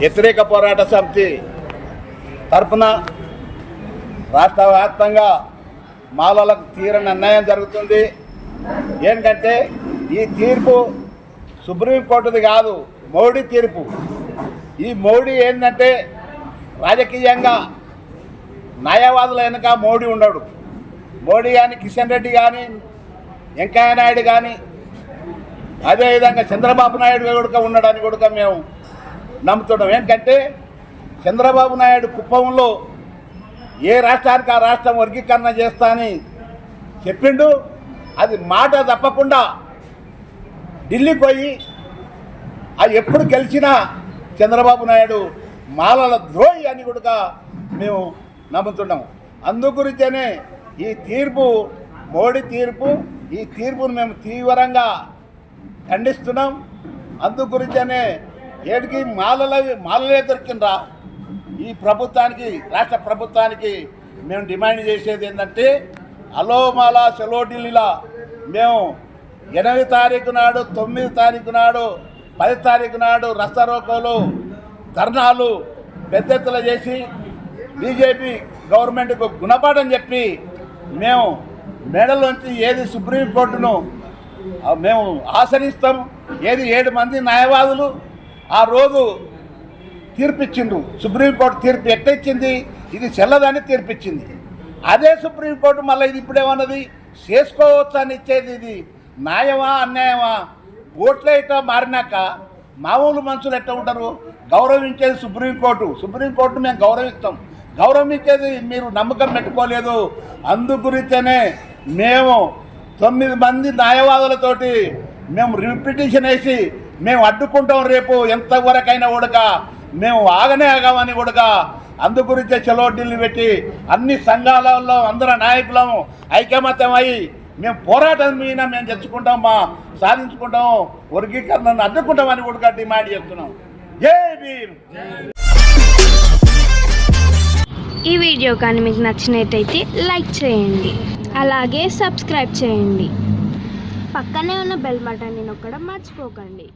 వ్యతిరేక పోరాట సమితి తరపున రాష్ట్ర వ్యాప్తంగా మాలలకు తీరని అన్యాయం జరుగుతుంది. ఏంటంటే ఈ తీర్పు సుప్రీంకోర్టుది కాదు మోడీ తీర్పు. ఈ మోడీ ఏంటంటే రాజకీయంగా న్యాయవాదుల వెనుక మోడీ ఉండడు. మోడీ కానీ కిషన్ రెడ్డి కానీ వెంకయ్య నాయుడు కానీ అదేవిధంగా చంద్రబాబు నాయుడు కొడుక ఉండడానికి కూడా మేము నమ్ముతున్నాం ఏంటంటే చంద్రబాబు నాయుడు కుప్పంలో ఏ రాష్ట్రానికి ఆ రాష్ట్రం వర్గీకరణ చేస్తా అని చెప్పిండు. అది మాట తప్పకుండా ఢిల్లీ పోయి అది ఎప్పుడు గెలిచినా చంద్రబాబు నాయుడు మాలల ద్రోహి అని కూడా మేము నమ్ముతున్నాము అందుగురించనే ఈ తీర్పు మోడీ తీర్పు ఈ తీర్పును మేము తీవ్రంగా ఖండిస్తున్నాం. అందుగురించనే ఏడికి మాలల మాలలే దొరికిండ్రా. ఈ ప్రభుత్వానికి రాష్ట్ర ప్రభుత్వానికి మేము డిమాండ్ చేసేది ఏంటంటే అలోమాల సెలో మేము ఎనిమిది తారీఖు నాడు తొమ్మిది తారీఖు నాడు పది తారీఖు నాడు రస్తారోకోలు ధర్నాలు పెద్ద ఎత్తున చేసి బీజేపీ గవర్నమెంట్కు గుణపాఠం చెప్పి మేము మేడలోంచి ఏది సుప్రీంకోర్టును మేము ఆశ్రయిస్తాం ఏది ఏడు మంది న్యాయవాదులు ఆ రోజు తీర్పిచ్చిండు సుప్రీంకోర్టు తీర్పు ఎట్టిచ్చింది? ఇది చెల్లదని తీర్పిచ్చింది. అదే సుప్రీంకోర్టు మళ్ళీ ఇది ఇప్పుడేమన్నది? చేసుకోవచ్చు అని ఇచ్చేది ఇది? న్యాయమా అన్యాయమా? ఓట్లు ఇట్లా మారినాక మామూలు మనుషులు ఎట్లా ఉంటారు? గౌరవించేది సుప్రీంకోర్టు. సుప్రీంకోర్టు మేము గౌరవిస్తాం. గౌరవించేది మీరు నమ్మకం పెట్టుకోలేదు. అందుగురించనే మేము తొమ్మిది మంది న్యాయవాదులతోటి మేము రిపిటిషన్ వేసి మేము అడ్డుకుంటాం రేపు ఎంతవరకైనా ఉడక. మేము ఆగనే ఆగామని ఉడక. అందు గురించే పెట్టి అన్ని సంఘాలలో అందరి నాయకులం ఐకమత్యమై మేము పోరాటం మీద మేము తెచ్చుకుంటాం మా సాధించుకుంటాం. వర్గీకరణను అడ్డుకుంటామని కూడా డిమాండ్ చేస్తున్నాం. జై భీమ్! ఈ వీడియో కానీ మీకు నచ్చినట్టయితే లైక్ చేయండి. అలాగే సబ్స్క్రైబ్ చేయండి. పక్కనే ఉన్న బెల్ బటన్ని నొక్కడం మర్చిపోకండి.